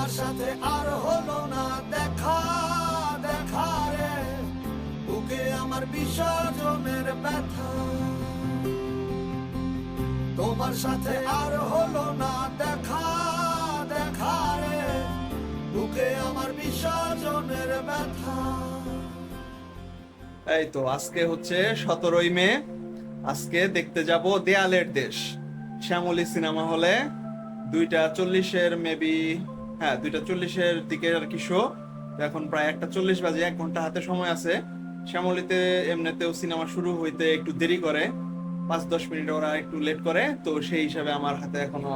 তোমার সাথে আর হলো না দেখা দেখা রে। বুকে আমার বিসর্জনের ব্যথা। তোমার সাথে আর হলো না দেখা দেখা রে। বুকে আমার বিসর্জনের ব্যথা। এই তো, আজকে হচ্ছে সতেরোই মে। আজকে দেখতে যাব দেয়ালের দেশ। শ্যামলী সিনেমা হলে দুইটা চল্লিশের মেবি হ্যাঁ দুইটা চল্লিশের দিকে আর কি শো এখন প্রায় একটা চল্লিশ বাজে, এক ঘণ্টা হাতে সময় আছে। শ্যামলিতে এমনিতেও সিনেমা শুরু হইতে একটু দেরি করে। পাঁচ, দশ মিনিট ওরা একটু লেট করে। তো সেই হিসাবে আমার হাতে এখনও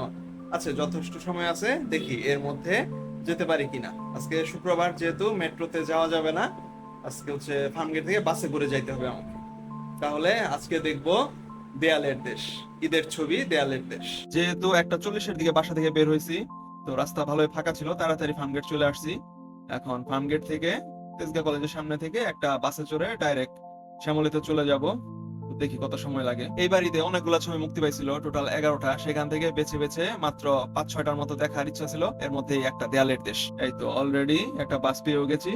আছে, যথেষ্ট সময় আছে। দেখি এর মধ্যে যেতে পারি কিনা। আজকে শুক্রবার যেহেতু মেট্রোতে যাওয়া যাবে না, আজকে হচ্ছে ফার্মগেট থেকে বাসে করে যাইতে হবে আমাকে। তাহলে আজকে দেখব দেয়ালের দেশ, ঈদের ছবি দেয়ালের দেশ। যেহেতু একটা চল্লিশের দিকে বাসা থেকে বের হয়েছি তো রাস্তা ভালোই ফাঁকা ছিল, তাড়াতাড়ি ফার্ম গেট চলে আসছি। এখন ফার্ম গেট থেকে তেজগা কলেজের সামনে থেকে একটা বাসে চড়ে ডাইরেক্ট শ্যামলিতে চলে যাব। দেখি কত সময় লাগে। এই বাড়িতে অনেকগুলো ছবি মুক্তি পাইছিল টোটাল এগারোটা। সেখান থেকে বেছে বেছে মাত্র পাঁচ ছয়টার মতো দেখার ইচ্ছা ছিল। এর মধ্যে একটা দেয়ালের দেশ। এই তো অলরেডি একটা বাস পেয়েও গেছি।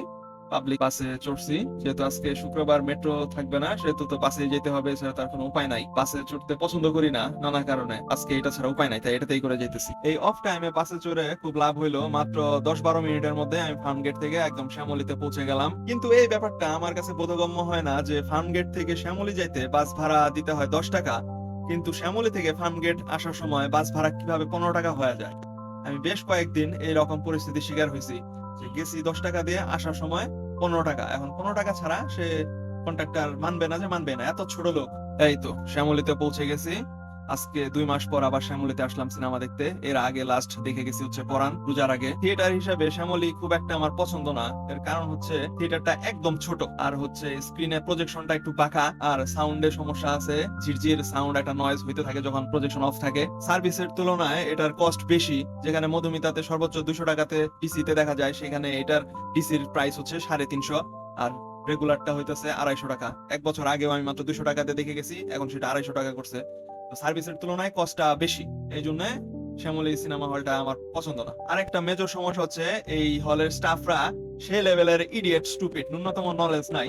পাবলিক বাসে চড়ছি। যেহেতু আজকে শুক্রবার মেট্রো থাকবে না, সেহেতু তো বাসে যেতে হবে, এছাড়া তার কোনো উপায় নাই। বাসে চড়তে পছন্দ করি না, নানা কারণে। আজকে এটা ছাড়া উপায় নাই, তাই এটাতেই করে যেতেছি এই অফ টাইমে বাসে চড়ে খুব লাভ হইল, মাত্র দশ বারো মিনিটের মধ্যে আমি ফার্ম গেট থেকে একদম শ্যামলিতে পৌঁছে গেলাম। কিন্তু এই ব্যাপারটা আমার কাছে বোধগম্য হয় না যে ফার্ম গেট থেকে শ্যামলি যাইতে বাস ভাড়া দিতে হয় দশ টাকা। কিন্তু শ্যামলি থেকে ফার্ম গেট আসার সময় বাস ভাড়া কীভাবে পনেরো টাকা হয়ে যায়? আমি বেশ কয়েকদিন এই রকম পরিস্থিতি শিকার হয়েছি যে গেছি দশ টাকা দিয়ে আসার সময় পনেরো টাকা। এখন পনেরো টাকা ছাড়া সে কন্ট্রাক্টর মানবে না যে মানবে না। এত ছোট লোক। এই তো শ্যামলিতে পৌঁছে গেছি। আজকে দুই মাস পর আবার শ্যামলিতে আসলাম সিনেমা দেখতে। এর আগে লাস্ট দেখে গেছি হচ্ছে পরান পূজার আগে। থিয়েটার হিসাবে শ্যামলি খুব একটা আমার পছন্দ না। এর কারণ হচ্ছে থিয়েটারটা একদম ছোট। আর হচ্ছে স্ক্রিনে প্রজেকশনটা একটু বাঁকা আর সাউন্ডের সমস্যা আছে। ঝিরঝির সাউন্ড একটা নয়েজ হইতে থাকে যখন প্রজেকশন অফ থাকে। সার্ভিসের তুলনায় এটার কস্ট বেশি, যেখানে মধুমিতাতে সর্বোচ্চ দুশো টাকাতে পিসিতে দেখা যায়, সেখানে এটার পিসির প্রাইস হচ্ছে সাড়ে তিনশো। আর রেগুলারটা হইতেছে আড়াইশো টাকা। এক বছর আগেও আমি মাত্র দুশো টাকাতে দেখে গেছি, এখন সেটা আড়াইশো টাকা করছে। সার্ভিসের তুলনায় কস্টটা বেশি। এই জন্য শ্যামলী সিনেমা হলটা আমার পছন্দ না। আরেকটা মেজর সমস্যা হচ্ছে এই হলের স্টাফরা সে লেভেলের ইডিয়েট স্টুপিড ন্যূনতম নলেজ নাই।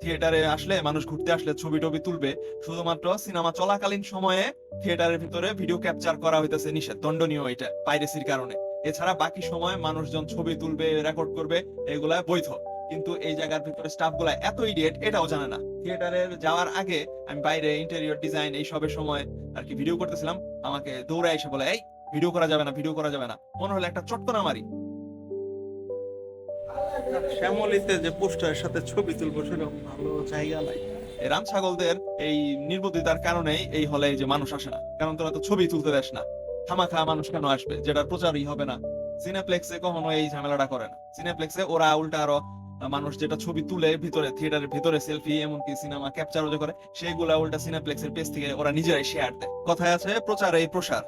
থিয়েটারে আসলে মানুষ ঘুরতে আসলে ছবি টবি তুলবে, শুধুমাত্র সিনেমা চলাকালীন সময়ে থিয়েটারের ভিতরে ভিডিও ক্যাপচার করা হইতেছে নিষেধ, দণ্ডনীয় এটা পাইরেসির কারণে। এছাড়া বাকি সময় মানুষজন ছবি তুলবে রেকর্ড করবে, এগুলা বৈধ। কিন্তু এই জায়গার ভিতরে স্টাফগুলা এত ইডিয়েট এটাও জানে না। থিয়েটারের যাওয়ার আগে আমি বাইরে ইন্টেরিয়র ডিজাইন এই সবের সময় আর কি ভিডিও করতেছিলাম। আমাকে দৌড়ে এসে বলে এই ভিডিও করা যাবে না ভিডিও করা যাবে না। মনে হলো একটা চটকনা মারি। শ্যামলিতে যে পোস্টারের সাথে ছবি তুলবো সেরকম ভালো জায়গা নাই। রাম ছাগলদের এই নির্বুদ্ধিতার কারণেই এই হলে যে মানুষ আসে না। কারণ তোরা তো ছবি তুলতে দেস না। খামাখা মানুষ কেন আসবে? যেটার প্রচারই হবে না। সিনেপ্লেক্সে কখনো এই ঝামেলাটা করে না। সিনেপ্লেক্সে ওরা উল্টা আরও মানুষ যেটা ছবি তুলে ভিতরে থিয়েটারের ভিতরে সেলফি এমনকি সিনেমা ক্যাপচারও যে করে, সেইগুলা উল্টা সিনেপ্লেক্সের পেজ থেকে ওরা নিজেরাই শেয়ার দেয়। কথায় আছে, প্রচার এই প্রসার।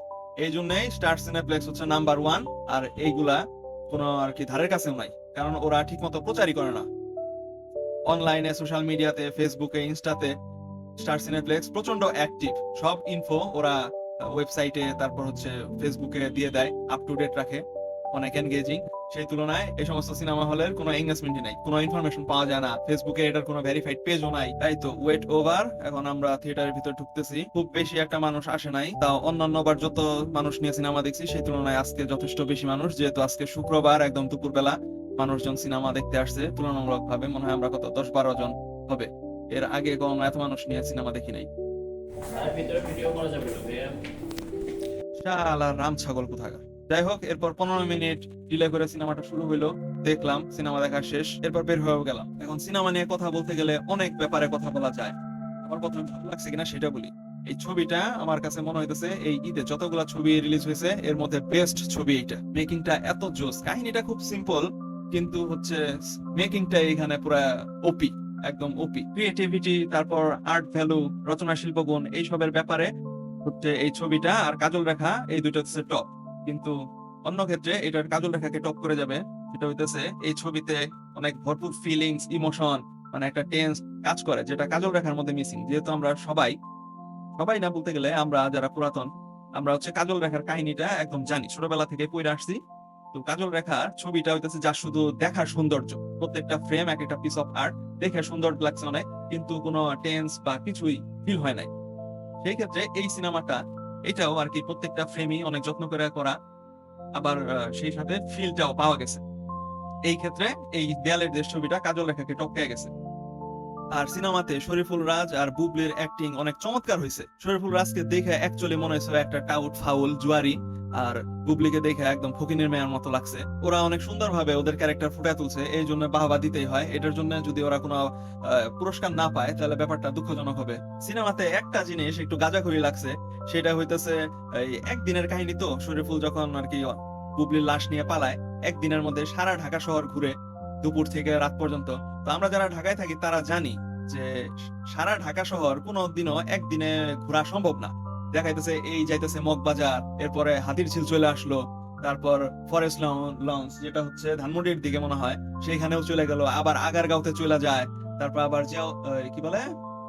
এই জন্যই স্টার সিনেপ্লেক্স হচ্ছে নাম্বার ওয়ান আর এইগুলা কোনো আর কি ধারের কাছেও নাই, কারণ ওরা ঠিক মতো প্রচারই করে না। অনলাইনে সোশ্যাল মিডিয়াতে ফেসবুকে ইনস্টাতে স্টার সিনেপ্লেক্স প্রচণ্ড অ্যাক্টিভ সব ইনফো ওরা ওয়েবসাইটে তারপর হচ্ছে ফেসবুকে দিয়ে দেয় আপ টু ডেট রাখে, অনেক এনগেজিং সেই তুলনায় এই সমস্ত সিনেমা হলের কোনো এঙ্গেজমেন্টই নাই। কোনো ইনফরমেশন পাওয়া যায় না। ফেসবুকে এটার কোনো ভেরিফাইড পেজও নাই। তাই তো ওয়েট ওভার এখন আমরা থিয়েটারের ভিতর ঢুকতেছি। খুব বেশি একটা মানুষ আসে নাই। তাও অন্যান্য বার যত মানুষ নিয়ে সিনেমা দেখছি সেই তুলনায় আজকে যথেষ্ট বেশি মানুষ। যেহেতু আজকে শুক্রবার একদম দুপুরবেলা মানুষজন সিনেমা দেখতে আসছে। তুলনামূলক ভাবে মনে হয় আমরা কত দশ বারো জন হবে। এর আগে কোনো এত মানুষ নিয়ে সিনেমা দেখি নাই। আর ভিতরে ভিডিও করা যাবে না ভাইয়া। শালা রাম ছাগল কোথাকার? যাই হোক এরপর পনেরো মিনিট ডিলে করে সিনেমাটা শুরু হইল দেখলাম সিনেমা দেখা শেষ এরপর বের হয়ে গেলাম। এখন সিনেমা নিয়ে কথা বলতে গেলে অনেক ব্যাপারে কথা বলা যায়। আমার প্রথমে ভালো লাগছে কিনা সেটা বলি। এই ছবিটা আমার কাছে মনে হইতেছে এই ঈদে যতগুলা ছবি রিলিজ হয়েছে এর মধ্যে বেস্ট ছবি এইটা। মেকিংটা এত জোস। কাহিনীটা খুব সিম্পল কিন্তু হচ্ছে মেকিংটা এখানে পুরা ওপি একদম ওপি ক্রিয়েটিভিটি তারপর আর্ট ভ্যালু রচনা শিল্পগুণ এইসবের ব্যাপারে হচ্ছে এই ছবিটা আর কাজল রেখা এই দুটো হচ্ছে টপ কিন্তু অন্য ক্ষেত্রে এটার কাজল রেখাকে টপ করে যাবে। সেটা হইতেছে এই ছবিতে অনেক ভরপুর ফিলিংস ইমোশন মানে একটা টেন্স কাজ করে যেটা কাজল রেখার মধ্যে মিসিং যেহেতু আমরা সবাই সবাই না বলতে গেলে আমরা যারা পুরাতন, আমরা হচ্ছে কাজল রেখার কাহিনীটা একদম জানি। ছোটবেলা থেকে পড়ে আসছি। তো কাজল রেখার ছবিটা হইতেছে যা শুধু দেখার সৌন্দর্য। প্রত্যেকটা ফ্রেম এক একটা পিস অফ আর্ট দেখে সুন্দর লাগছে অনেক, কিন্তু কোনো টেন্স বা কিছুই ফিল হয় নাই। সেই ক্ষেত্রে এই সিনেমাটা এটাও আর কি প্রত্যেকটা ফ্রেমই অনেক যত্ন করে করা। আবার সেই সাথে ফিলটাও পাওয়া গেছে। এই ক্ষেত্রে এই দেয়ালের দেশ ছবিটা, কাজল রেখাকে টপকে গেছে। আর সিনেমাতে শরীফুল রাজ আর বুবলির অ্যাক্টিং অনেক চমৎকার হয়েছে শরীফুল রাজকে দেখে অ্যাকচুয়ালি মনে হয়েছে একটা টাউট, ফাউল, জুয়ারি। আর বুবলিকে দেখে একদম ফকিনের মেয়ের মতো লাগছে। ওরা অনেক সুন্দরভাবে ওদের ক্যারেক্টার ফুটে তুলছে, এই জন্য বাহবা দিতেই হয়। এটার জন্য যদি ওরা কোনো পুরস্কার না পায়, তাহলে ব্যাপারটা দুঃখজনক হবে। সিনেমাতে একটা জিনিস একটু গাজাখড়ি লাগছে, সেটা হইতেছে, এই একদিনের কাহিনী তো, শরীফুল যখন আর কি বুবলির লাশ নিয়ে পালায়, একদিনের মধ্যে সারা ঢাকা শহর ঘুরে দুপুর থেকে রাত পর্যন্ত। তো আমরা যারা ঢাকায় থাকি, তারা জানি যে সারা ঢাকা শহর কোনো দিনও একদিনে ঘোরা সম্ভব না। দেখাইতেছে, এই যাইতেছে মগ বাজার এরপরে হাতির ছিল চলে আসলো। তারপর ফরেস্ট লঞ্চ যেটা হচ্ছে ধানমন্ডির দিকে মনে হয়, সেইখানেও চলে গেল। আবার আগারগাঁওতে চলে যায়। তারপর আবার যে কি বলে?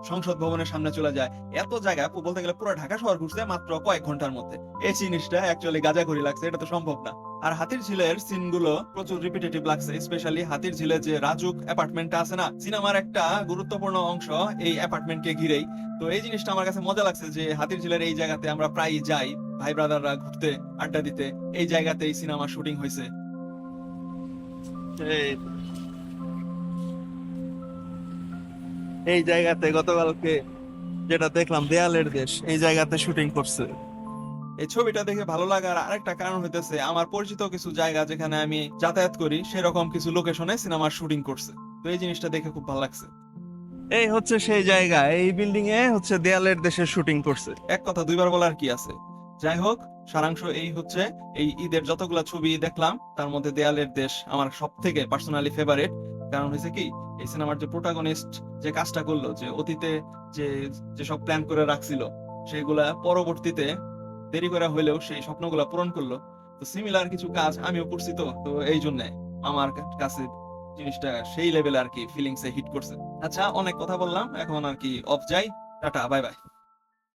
সংসদ ভবনের সামনে চলে যায়। এত জায়গা বলতে গেলে পুরো ঢাকা শহর ঘুরছে মাত্র কয়েক ঘণ্টার মধ্যে। এই জিনিসটা অ্যাকচুয়ালি গাজা গাজাখড়ি লাগছে, এটা তো সম্ভব না। আর হাতির ঝিলের সিনগুলো প্রচুর রিপিটেটিভ লাগছে স্পেশালি হাতির ঝিলে যে রাজুক অ্যাপার্টমেন্টটা আছে না, সিনেমার একটা গুরুত্বপূর্ণ অংশ এই অ্যাপার্টমেন্টকে ঘিরেই। তো এই জিনিসটা আমার কাছে মজা লাগছে যে হাতির ঝিলের এই জায়গাতে আমরা প্রায়ই যাই, ভাই ব্রাদাররা ঘুরতে, আড্ডা দিতে। এই জায়গাতে এই সিনেমা শুটিং হয়েছে। এই জায়গাতে গতকালকে যেটা দেখলাম দেয়ালের দেশ এই জায়গাতে শুটিং করছে। এই ছবিটা দেখে ভালো লাগার আরেকটা কারণ হইতেছে আমার পরিচিত কিছু জায়গা যেখানে আমি যাতায়াত করি সেরকম কিছু লোকেশনে সিনেমার শুটিং করছে। তো এই জিনিসটা দেখে খুব ভালো লাগছে। এই হচ্ছে সেই জায়গা এই বিল্ডিং এ হচ্ছে দেয়ালের দেশের শুটিং করছে। এক কথা দুইবার বলার কি আছে? যাই হোক সারাংশ এই হচ্ছে এই ঈদের যতগুলা ছবি দেখলাম তার মধ্যে দেয়ালের দেশ আমার সব থেকে পার্সোনালি ফেভারিট কারণ হয়েছে কি এই সিনেমার যে প্রোটাগনিস্ট যে কাজটা করল, যে অতীতে যে যেসব প্ল্যান করে রাখছিল সেগুলা পরবর্তীতে দেরি করা হইলেও সেই স্বপ্নগুলা পূরণ করল। তো সিমিলার কিছু কাজ আমিও করছি তো তো এই জন্য আমার কাছে জিনিসটা সেই লেভেল আর কি ফিলিংসে হিট করছে। আচ্ছা অনেক কথা বললাম, এখন আর কি অফ যাই, টাটা বাই বাই